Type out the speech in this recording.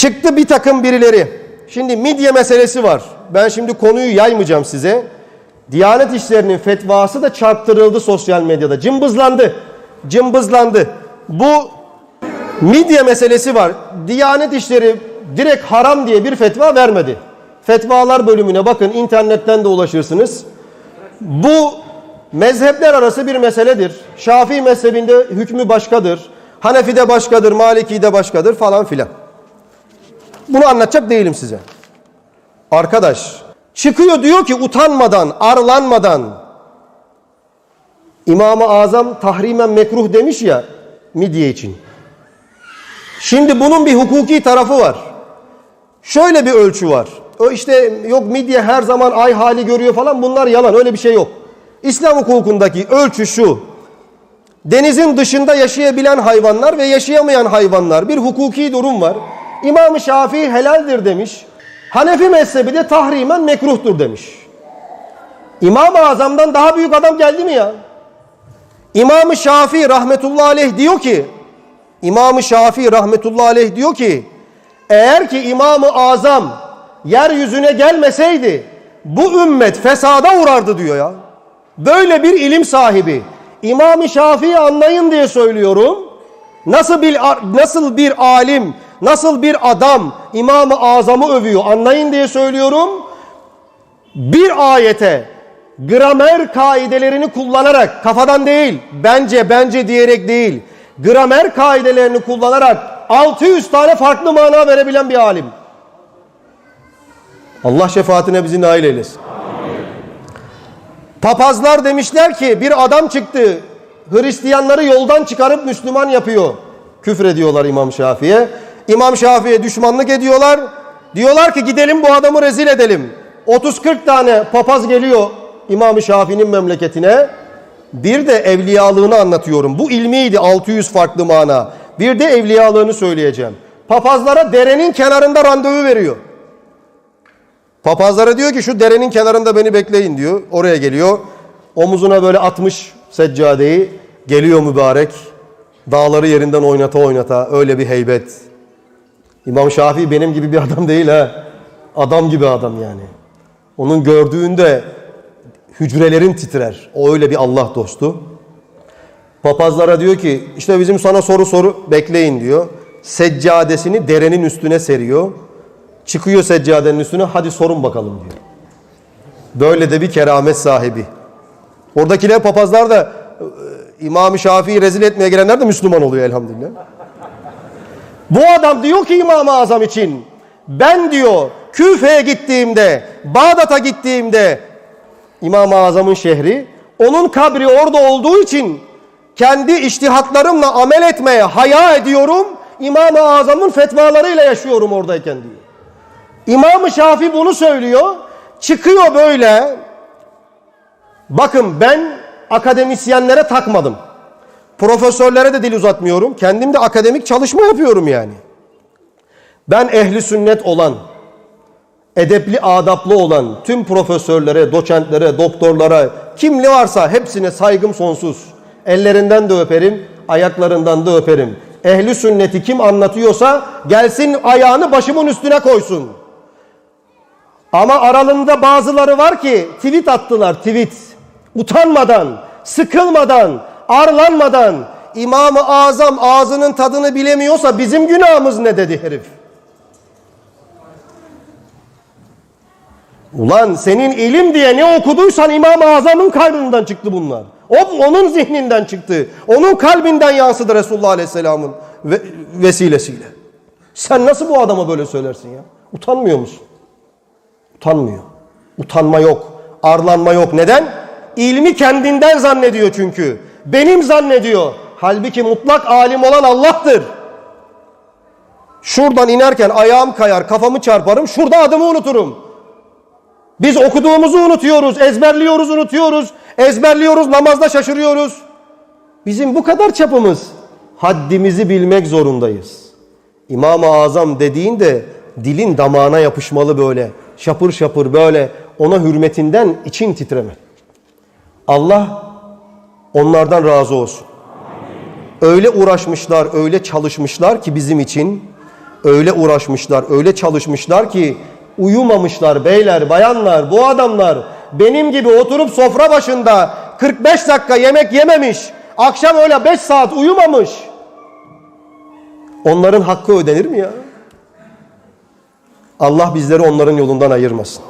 Çıktı bir takım birileri. Şimdi midye meselesi var. Ben şimdi konuyu yaymayacağım size. Diyanet İşleri'nin fetvası da çarptırıldı sosyal medyada. Cımbızlandı. Cımbızlandı. Bu midye meselesi var. Diyanet İşleri direkt haram diye bir fetva vermedi. Fetvalar bölümüne bakın internetten de ulaşırsınız. Bu mezhepler arası bir meseledir. Şafii mezhebinde hükmü başkadır. Hanefi'de başkadır, Maliki'de başkadır falan filan. Bunu anlatacak değilim size. Arkadaş çıkıyor diyor ki utanmadan, arlanmadan İmam-ı Azam tahrimen mekruh demiş ya midye için. Şimdi bunun bir hukuki tarafı var. Şöyle bir ölçü var. O işte yok midye her zaman ay hali görüyor falan bunlar yalan öyle bir şey yok. İslam hukukundaki ölçü şu. Denizin dışında yaşayabilen hayvanlar ve yaşayamayan hayvanlar bir hukuki durum var. İmam-ı Şafii helaldir demiş. Hanefi mezhebi de tahrimen mekruhtur demiş. İmam-ı Azam'dan daha büyük adam geldi mi ya? İmam-ı Şafii rahmetullahi aleyh diyor ki İmam-ı Şafii rahmetullahi aleyh diyor ki eğer ki İmam-ı Azam yeryüzüne gelmeseydi bu ümmet fesada uğrardı diyor ya. Böyle bir ilim sahibi. İmam-ı Şafii anlayın diye söylüyorum. Nasıl bir nasıl bir alim, nasıl bir adam İmam-ı Azam'ı övüyor anlayın diye söylüyorum. Bir ayete gramer kaidelerini kullanarak kafadan değil, bence bence diyerek değil, gramer kaidelerini kullanarak 600 tane farklı mana verebilen bir alim. Allah şefaatine bizi nail eylesin. Papazlar demişler ki bir adam çıktı. Hristiyanları yoldan çıkarıp Müslüman yapıyor. Küfür ediyorlar İmam Şafii'ye. İmam Şafii'ye düşmanlık ediyorlar. Diyorlar ki gidelim bu adamı rezil edelim. 30-40 tane papaz geliyor İmam Şafii'nin memleketine. Bir de evliyalığını anlatıyorum. Bu ilmiydi 600 farklı mana. Bir de evliyalığını söyleyeceğim. Papazlara derenin kenarında randevu veriyor. Papazlara diyor ki şu derenin kenarında beni bekleyin diyor. Oraya geliyor. Omuzuna böyle atmış seccadeyi. Geliyor mübarek. Dağları yerinden oynata oynata. Öyle bir heybet. İmam Şafii benim gibi bir adam değil ha. Adam gibi adam yani. Onun gördüğünde hücrelerin titrer. O öyle bir Allah dostu. Papazlara diyor ki işte bizim sana soru soru bekleyin diyor. Seccadesini derenin üstüne seriyor. Çıkıyor seccadenin üstüne hadi sorun bakalım diyor. Böyle de bir keramet sahibi. Oradakiler papazlar da e, İmam-ı Şafii'yi rezil etmeye gelenler de Müslüman oluyor elhamdülillah. Bu adam diyor ki İmam-ı Azam için ben diyor Küfe'ye gittiğimde, Bağdat'a gittiğimde İmam-ı Azam'ın şehri onun kabri orada olduğu için kendi iştihatlarımla amel etmeye haya ediyorum. İmam-ı Azam'ın fetvalarıyla yaşıyorum oradayken diyor. İmam-ı Şafi bunu söylüyor. Çıkıyor böyle. Bakın ben akademisyenlere takmadım. Profesörlere de dil uzatmıyorum. Kendim de akademik çalışma yapıyorum yani. Ben ehli sünnet olan, edepli adaplı olan tüm profesörlere, doçentlere, doktorlara, kimli varsa hepsine saygım sonsuz. Ellerinden de öperim, ayaklarından da öperim. Ehli sünneti kim anlatıyorsa gelsin ayağını başımın üstüne koysun. Ama aralarında bazıları var ki tweet attılar tweet. Utanmadan, sıkılmadan, arlanmadan İmam-ı Azam ağzının tadını bilemiyorsa bizim günahımız ne dedi herif. Ulan senin ilim diye ne okuduysan İmam-ı Azam'ın kalbinden çıktı bunlar. O onun zihninden çıktı. Onun kalbinden yansıdı Resulullah Aleyhisselam'ın ve, vesilesiyle. Sen nasıl bu adama böyle söylersin ya? Utanmıyor musun? Utanmıyor. Utanma yok. Arlanma yok. Neden? İlmi kendinden zannediyor çünkü. Benim zannediyor. Halbuki mutlak alim olan Allah'tır. Şuradan inerken ayağım kayar, kafamı çarparım, şurada adımı unuturum. Biz okuduğumuzu unutuyoruz, ezberliyoruz, unutuyoruz. Ezberliyoruz, namazda şaşırıyoruz. Bizim bu kadar çapımız. Haddimizi bilmek zorundayız. İmam-ı Azam dediğinde dilin damağına yapışmalı böyle. Şapır şapır böyle ona hürmetinden için titreme. Allah onlardan razı olsun. Öyle uğraşmışlar, öyle çalışmışlar ki bizim için öyle uğraşmışlar, öyle çalışmışlar ki uyumamışlar beyler, bayanlar, bu adamlar benim gibi oturup sofra başında 45 dakika yemek yememiş, akşam öyle 5 saat uyumamış. Onların hakkı ödenir mi ya? Allah bizleri onların yolundan ayırmasın.